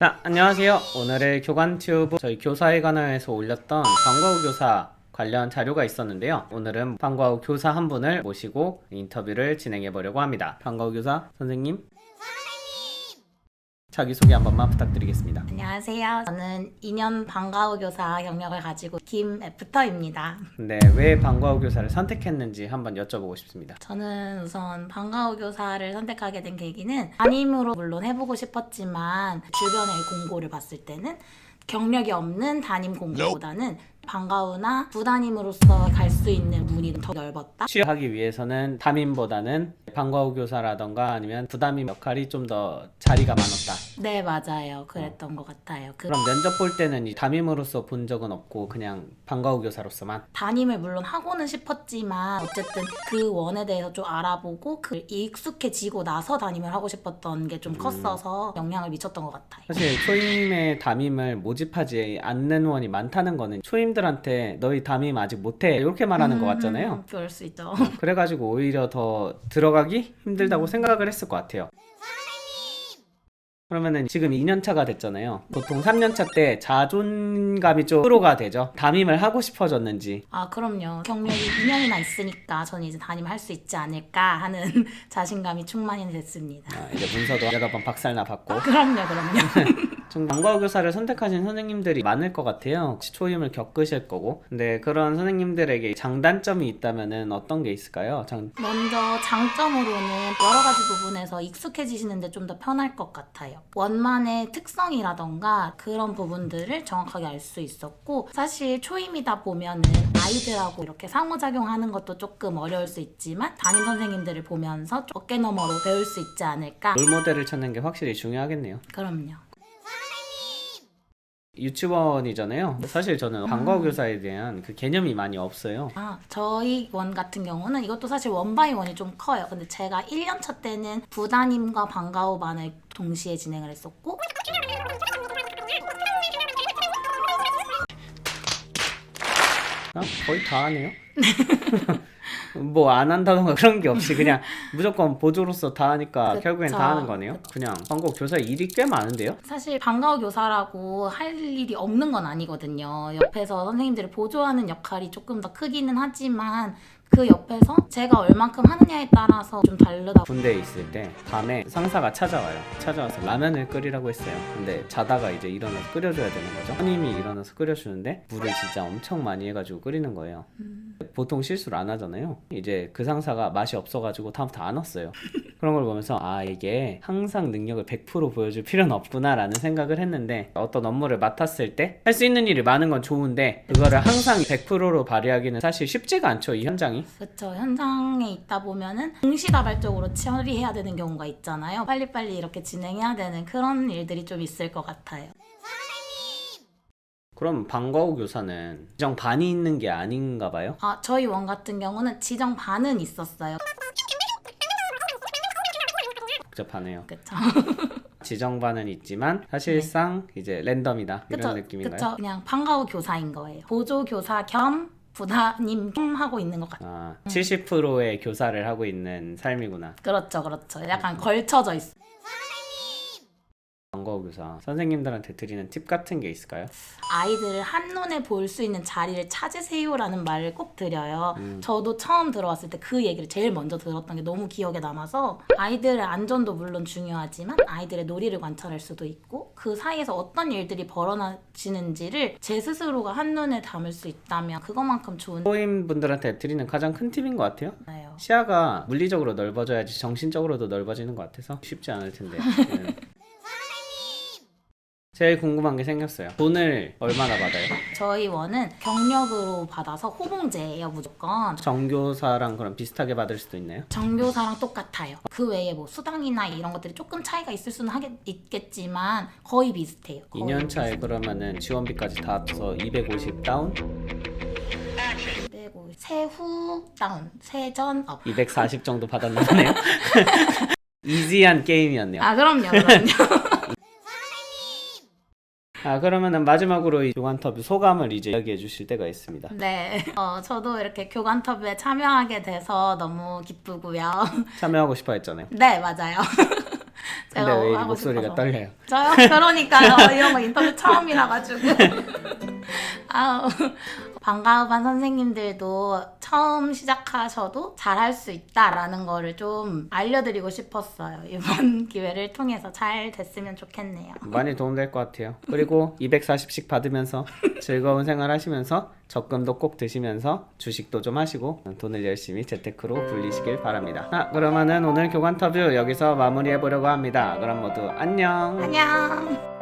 자, 안녕하세요. 오늘의 교관튜브 저희 교사에 관하여서 올렸던 방과후 교사 관련 자료가 있었는데요. 오늘은 방과후 교사 한 분을 모시고 인터뷰를 진행해 보려고 합니다. 방과후 교사 선생님. 자기소개 한 번만 부탁드리겠습니다. 안녕하세요. 저는 2년 방과후 교사 경력을 가지고 김애프터입니다. 네, 왜 방과후 교사를 선택했는지 한번 여쭤보고 싶습니다. 저는 우선 방과후 교사를 선택하게 된 계기는 담임으로 물론 해보고 싶었지만 주변의 공고를 봤을 때는 경력이 없는 담임 공고보다는 방과후나 부담임으로서 갈 수 있는 문이 더 넓었다. 취업하기 위해서는 담임보다는 방과후 교사라던가 아니면 부담임 역할이 좀 더 자리가 많았다. 네 맞아요. 그랬던 것 같아요. 그 그럼 면접 볼 때는 이 담임으로서 본 적은 없고 그냥 방과후 교사로서만 담임을 물론 하고는 싶었지만 어쨌든 그 원에 대해서 좀 알아보고 그 익숙해지고 나서 담임을 하고 싶었던 게 좀 컸어서 영향을 미쳤던 것 같아요. 사실 초임의 담임을 모집하지 않는 원이 많다는 거는 초임들한테 너희 담임 아직 못해 이렇게 말하는 것 같잖아요. 음, 그럴 수 있죠. 그래가지고 오히려 더 들어가기 힘들다고 생각을 했을 것 같아요. 그러면은 지금 2년차가 됐잖아요. 보통 3년차 때 자존감이 좀 프로가 되죠. 담임을 하고 싶어졌는지. 아 그럼요. 경력이 2년이나 있으니까 저는 이제 담임을 할수 있지 않을까 하는 자신감이 충만이 됐습니다. 아, 이제 문서도 여러 번 박살나 받고. 그럼요, 그럼요. 좀 방과후 교사를 선택하신 선생님들이 많을 것 같아요. 혹시 초임을 겪으실 거고. 근데 그런 선생님들에게 장단점이 있다면은 어떤 게 있을까요? 장... 먼저 장점으로는 여러 가지 부분에서 익숙해지시는데 좀 더 편할 것 같아요. 원만의 특성이라던가 그런 부분들을 정확하게 알 수 있었고 사실 초임이다 보면은 아이들하고 이렇게 상호작용하는 것도 조금 어려울 수 있지만 담임 선생님들을 보면서 어깨너머로 배울 수 있지 않을까. 롤모델을 찾는 게 확실히 중요하겠네요. 그럼요. 유치원이잖아요. 사실 저는 방과후 교사에 대한 그 개념이 많이 없어요. 아, 저희 원 같은 경우는 이것도 사실 원바이 원이 좀 커요. 근데 제가 1년차 때는 부담임과 방과후 반을 동시에 진행을 했었고 아, 거의 다 하네요. 뭐 안 한다던가 그런 게 없이 그냥 무조건 보조로서 다 하니까 그쵸. 결국엔 다 하는 거네요. 그냥 방과후 교사 일이 꽤 많은데요. 사실 방과후 교사라고 할 일이 없는 건 아니거든요. 옆에서 선생님들을 보조하는 역할이 조금 더 크기는 하지만 그 옆에서 제가 얼만큼 하느냐에 따라서 좀 다르다. 군대에 있을 때 밤에 상사가 찾아와요. 찾아와서 라면을 끓이라고 했어요. 근데 자다가 이제 일어나서 끓여줘야 되는 거죠. 선임이 일어나서 끓여주는데 물을 진짜 엄청 많이 해가지고 끓이는 거예요. 보통 실수를 안 하잖아요. 이제 그 상사가 맛이 없어가지고 다음부터 안 왔어요. 그런 걸 보면서 아 이게 항상 능력을 100% 보여줄 필요는 없구나라는 생각을 했는데 어떤 업무를 맡았을 때 할 수 있는 일이 많은 건 좋은데 그거를 항상 100%로 발휘하기는 사실 쉽지가 않죠 이 현장이. 그렇죠. 현장에 있다 보면은 동시다발적으로 처리해야 되는 경우가 있잖아요. 빨리빨리 이렇게 진행해야 되는 그런 일들이 좀 있을 것 같아요. 그럼 방과후 교사는 지정 반이 있는 게 아닌가 봐요. 아, 저희 원 같은 경우는 지정 반은 있었어요. 복잡하네요. 그쵸. 지정 반은 있지만 사실상 이제 랜덤이다 이런 그쵸. 느낌인가요? 그쵸. 그냥 방과후 교사인 거예요. 보조 교사 겸 부담임 겸 하고 있는 것 같아요. 아, 70%의 교사를 하고 있는 삶이구나. 그렇죠. 그렇죠. 약간 걸쳐져 있어. 방과후 교사 선생님들한테 드리는 팁 같은 게 있을까요? 아이들을 한눈에 볼 수 있는 자리를 찾으세요라는 말을 꼭 드려요. 음. 저도 처음 들어왔을 때 그 얘기를 제일 먼저 들었던 게 너무 기억에 남아서 아이들의 안전도 물론 중요하지만 아이들의 놀이를 관찰할 수도 있고 그 사이에서 어떤 일들이 벌어지는지를 제 스스로가 한눈에 담을 수 있다면 그것만큼 좋은 소임분들한테 드리는 가장 큰 팁인 것 같아요. 거예요. 시야가 물리적으로 넓어져야지 정신적으로도 넓어지는 것 같아서 쉽지 않을 텐데. 네. 제일 궁금한 게 생겼어요. 돈을 얼마나 받아요? 저희 원은 경력으로 받아서 호봉제예요 무조건. 정교사랑 그럼 비슷하게 받을 수도 있나요? 정교사랑 똑같아요. 그 외에 뭐 수당이나 이런 것들이 조금 차이가 있을 수는 하겠, 있겠지만 거의 비슷해요. 거의 2년 차에 그러면은 지원비까지 다 합쳐서 250 다운, 250. 세후 다운, 세전 업. 240 정도 받았나 보네요. 이지한 게임이었네요. 아 그럼요, 그럼요. 아 그러면은 마지막으로 이 교관터뷰 소감을 이제 이야기해 주실 때가 있습니다. 네, 어, 저도 이렇게 교관터뷰에 참여하게 돼서 너무 기쁘고요. 참여하고 싶어 했잖아요. 네, 맞아요. 근데 제가 왜 하고 목소리가 싶어서. 떨려요? 저요? 그러니까요. 이런 거 인터뷰 처음이라 가지고. 아우. 방과후반 선생님들도 처음 시작하셔도 잘할 수 있다라는 거를 좀 알려드리고 싶었어요. 이번 기회를 통해서 잘 됐으면 좋겠네요. 많이 도움될 것 같아요. 그리고 240씩 받으면서 즐거운 생활 하시면서 적금도 꼭 드시면서 주식도 좀 하시고 돈을 열심히 재테크로 불리시길 바랍니다. 자, 그러면은 오늘 교관 터뷰 여기서 마무리해 보려고 합니다. 그럼 모두 안녕. 안녕.